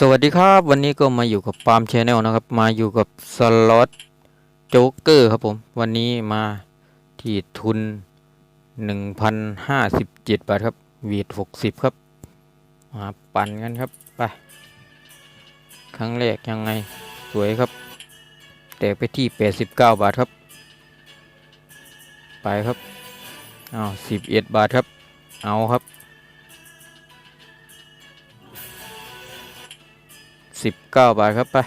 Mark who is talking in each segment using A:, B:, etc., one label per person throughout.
A: สวัสดีครับ วันนี้ก็มาอยู่กับปาล์มชแนลนะครับ มาอยู่กับสล็อตโจ๊กเกอร์ครับผม วันนี้มาที่ทุน 1,057 บาทครับวีด60 ครับ มาปั่นกันครับ ไป ครั้งแรกยังไง สวยครับ แต่ไปที่ 89 บาทครับ ไปครับ อ้าว 11 บาทครับ เอาครับ สิบเก้าบาทครับไป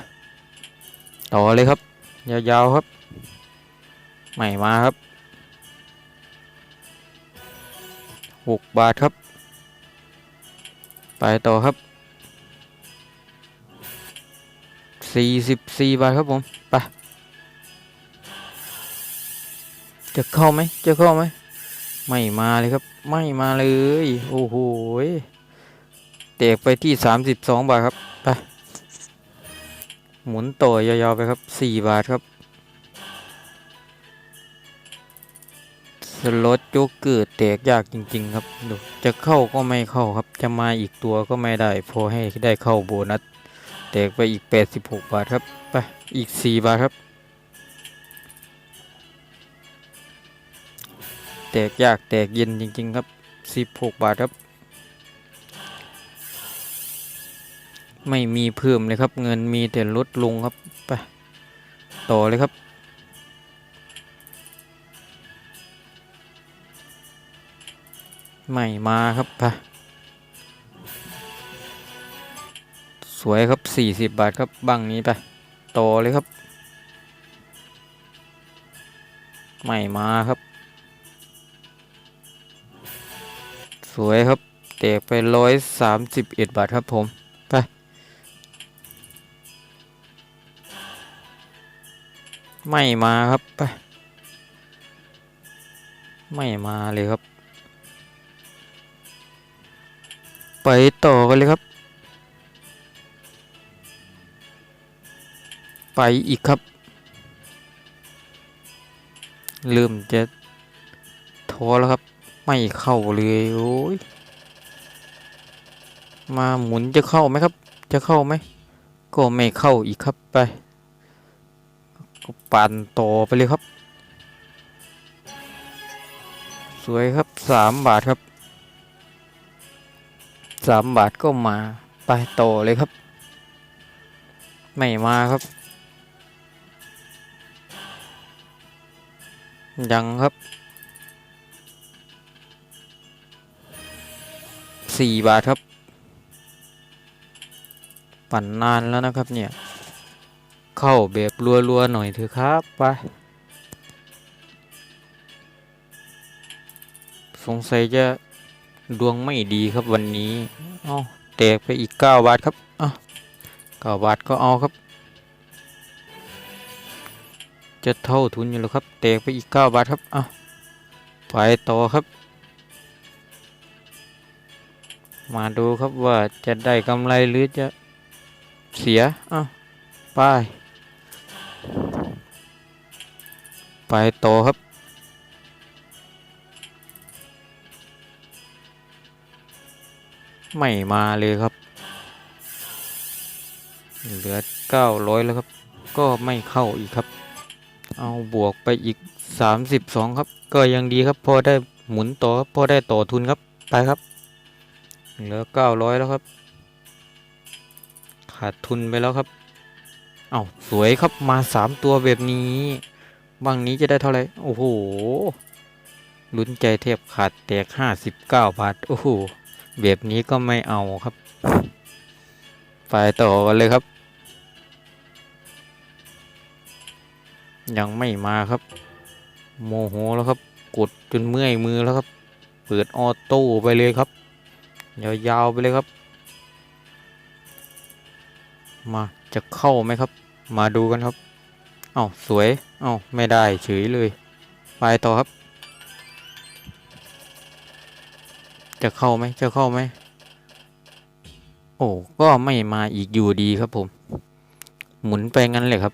A: ต่อเลยครับ ยาวๆครับ ใหม่มาครับหกบาทครับ ไปต่อครับสี่สิบสี่บาทครับผมไปจะเข้าไหมจะเข้าไหมไม่มาเลยครับ ไม่มาเลย โอ้โหแตกไปที่สามสิบสองบาทครับ ไป หมุนต่อยาวๆไปครับสี่บาทครับสล็อตโจ๊กเกอร์แตกยากจริง ๆ ครับดูจะเข้าก็ไม่เข้าครับ จะมาอีกตัวก็ไม่ได้พอให้ได้เข้าโบนัสแตกไปอีก 86 บาทครับไปอีก 4 บาทครับ แตกยากแตกเย็นจริง ๆ ครับ 16 บาทครับ ไม่มีเพิ่มเลยครับ เงินมีแต่ลดลงครับไปต่อเลยครับ ไม่มาครับไปสวยครับ 40 บาทครับบังนี้ไปต่อเลยครับ ไม่มาครับ สวยครับแตกไปร้อยสามสิบเอ็ดบาทครับผม ไม่มาครับไปไม่มาเลยครับ ไปต่อกันเลยครับ ไปอีกครับเริ่มจะท้อแล้วครับ ไม่เข้าเลยโอ้ยมาหมุนจะเข้าไหมครับ จะเข้าไหมก็ไม่เข้าอีกครับไป ปั่นโตไปเลยครับ สวยครับสามบาทครับสามบาทก็มาไปโตเลยครับ ไม่มาครับ ยังครับสี่บาทครับ ปั่นนานแล้วนะครับเนี่ย เข้าแบบรัวๆหน่อยเถอะครับไปสงสัยจะดวงไม่ดีครับวันนี้เอาแตกไปอีกเก้าบาทครับอะเก้าบาทก็เอาครับ จะเท่าทุนอยู่แล้วครับ แตกไปอีกเก้าบาทครับอะไปต่อครับ มาดูครับว่าจะได้กำไรหรือจะเสียอะไป ไปต่อครับ ไม่มาเลยครับ เหลือเก้าร้อยแล้วครับ ก็ไม่เข้าอีกครับ เอาบวกไปอีกสามสิบสองครับ ก็ยังดีครับ พอได้หมุนต่อครับพอได้ต่อทุนครับ ไปครับ เหลือเก้าร้อยแล้วครับ ขาดทุนไปแล้วครับ เอาสวยครับมาสามตัวแบบนี้ บางนี้จะได้เท่าไหร่ โอ้โห ลุ้นใจเทบขาดแตกห้าสิบเก้าบาท โอ้โห แบบนี้ก็ไม่เอาครับ ไปต่อกันเลยครับ ยังไม่มาครับ โมโหแล้วครับ กดจนเมื่อยมือแล้วครับ เปิดออโต้ไปเลยครับ ยาวๆไปเลยครับ มาจะเข้าไหมครับ มาดูกันครับ เอาสวย เอาไม่ได้เฉยเลย ไปต่อครับ จะเข้าไหมจะเข้าไหม โอ้ ก็ไม่มาอีกอยู่ดีครับผม หมุนไปงั้นเลยครับ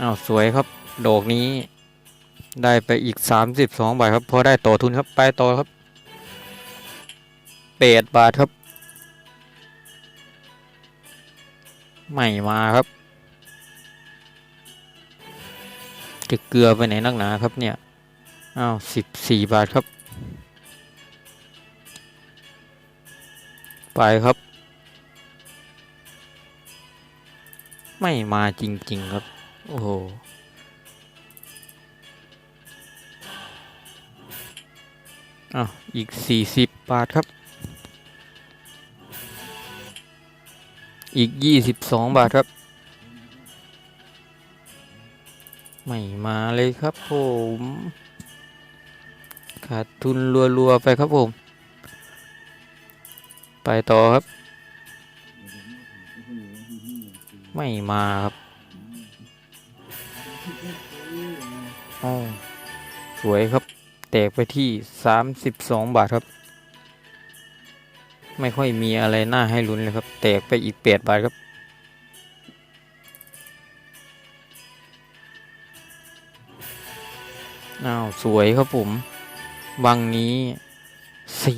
A: อ้าสวยครับ โดกนี้ ได้ไปอีก 32 บาทครับ พอได้ต่อทุนครับ ไปต่อครับแปดบาทครับ ไม่มาครับจะเกลือไปไหนนักหนาครับเนี่ย อ้าวสิบสี่บาทครับ ไปครับ ไม่มาจริง ๆ ครับ โอ้โห อ้าว อีกสี่สิบบาทครับ อีกยี่สิบสองบาทครับ ไม่มาเลยครับผม ขาดทุนรัวๆ ไปครับผม ไปต่อครับ ไม่มาครับอ้สวยครับ แตกไปที่สามสิบสองบาทครับ ไม่ค่อยมีอะไรน่าให้ลุ้นเลยครับ แตกไปอีกแปดบาทครับ อ้าว สวยครับผม วังนี้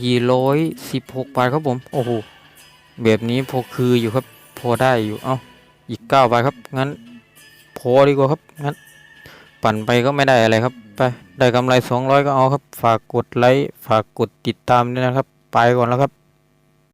A: 416 บาทครับผม โอ้โห แบบนี้พอคืออยู่ครับ พอได้อยู่ เอาอีก 9 บาทครับ งั้น พอดีกว่าครับ งั้น ปั่นไปก็ไม่ได้อะไรครับ ไป ได้กำไร 200 ก็เอาครับ ฝากกดไลค์ ฝากกดติดตามด้วยนะครับ ไปก่อนแล้วครับ